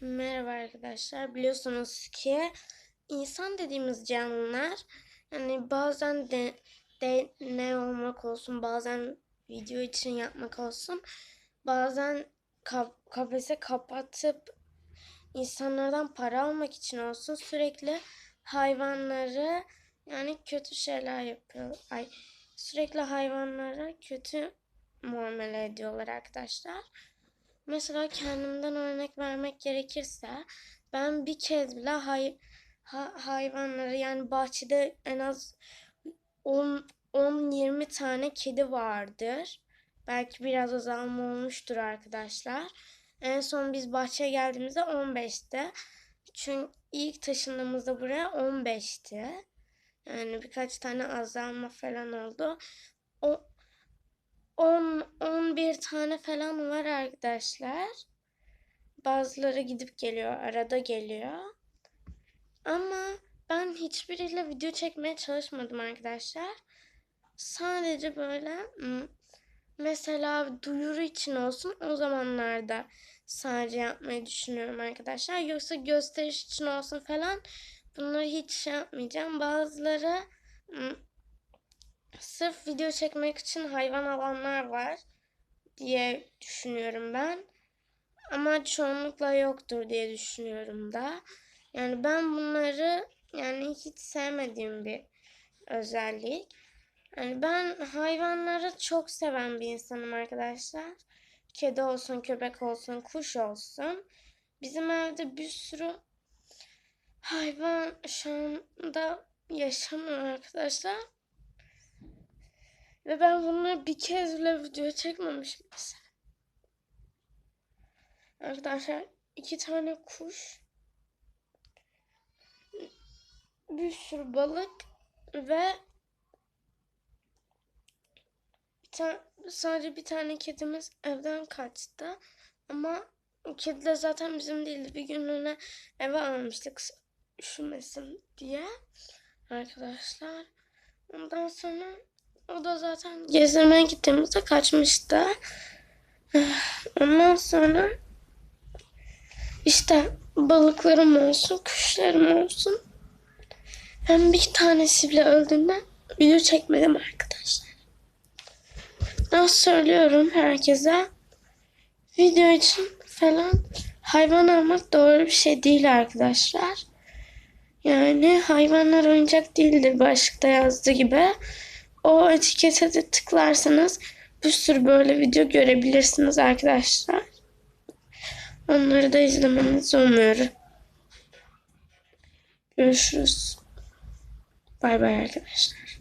Merhaba arkadaşlar. Biliyorsunuz ki insan dediğimiz canlılar yani bazen de, de ne olmak olsun, bazen video için yapmak olsun, bazen kap, kafese kapatıp insanlardan para almak için olsun sürekli hayvanları yani kötü şeyler yapıyor. Ay sürekli hayvanlara kötü muamele ediyorlar arkadaşlar. Mesela kendimden örnek vermek gerekirse ben bir kez bile hay, ha- hayvanları yani bahçede en az 10 10-20 tane kedi vardır. Belki biraz azalma olmuştur arkadaşlar. En son biz bahçeye geldiğimizde 15'ti. Çünkü ilk taşındığımızda buraya 15'ti. Yani birkaç tane azalma falan oldu. O 10 11 tane falan var arkadaşlar. Bazıları gidip geliyor, arada geliyor. Ama ben hiçbiriyle video çekmeye çalışmadım arkadaşlar. Sadece böyle mesela duyuru için olsun o zamanlarda sadece yapmayı düşünüyorum arkadaşlar. Yoksa gösteriş için olsun falan bunları hiç şey yapmayacağım. Bazıları sırf video çekmek için hayvan alanlar var diye düşünüyorum ben. Ama çoğunlukla yoktur diye düşünüyorum da. Yani ben bunları yani hiç sevmediğim bir özellik. Yani ben hayvanları çok seven bir insanım arkadaşlar. Kedi olsun, köpek olsun, kuş olsun. Bizim evde bir sürü hayvan şu anda yaşamıyor arkadaşlar. Ve ben bunları bir kez bile video çekmemişim mesela. Arkadaşlar iki tane kuş, bir sürü balık ve bir tane, sadece bir tane kedimiz evden kaçtı. Ama o kedi de zaten bizim değildi. Bir günlüğüne eve almıştık üşümesin diye arkadaşlar. Ondan sonra o da zaten gezmeye gittiğimizde kaçmıştı. Ondan sonra işte balıklarım olsun, kuşlarım olsun. Ben bir tanesi bile öldüğünden video çekmedim arkadaşlar. Nasıl söylüyorum herkese video için falan hayvan almak doğru bir şey değil arkadaşlar. Yani hayvanlar oyuncak değildir başlıkta yazdığı gibi. O etikete de tıklarsanız bir sürü böyle video görebilirsiniz arkadaşlar. Onları da izlemenizi umuyorum. Görüşürüz. Bay bay arkadaşlar.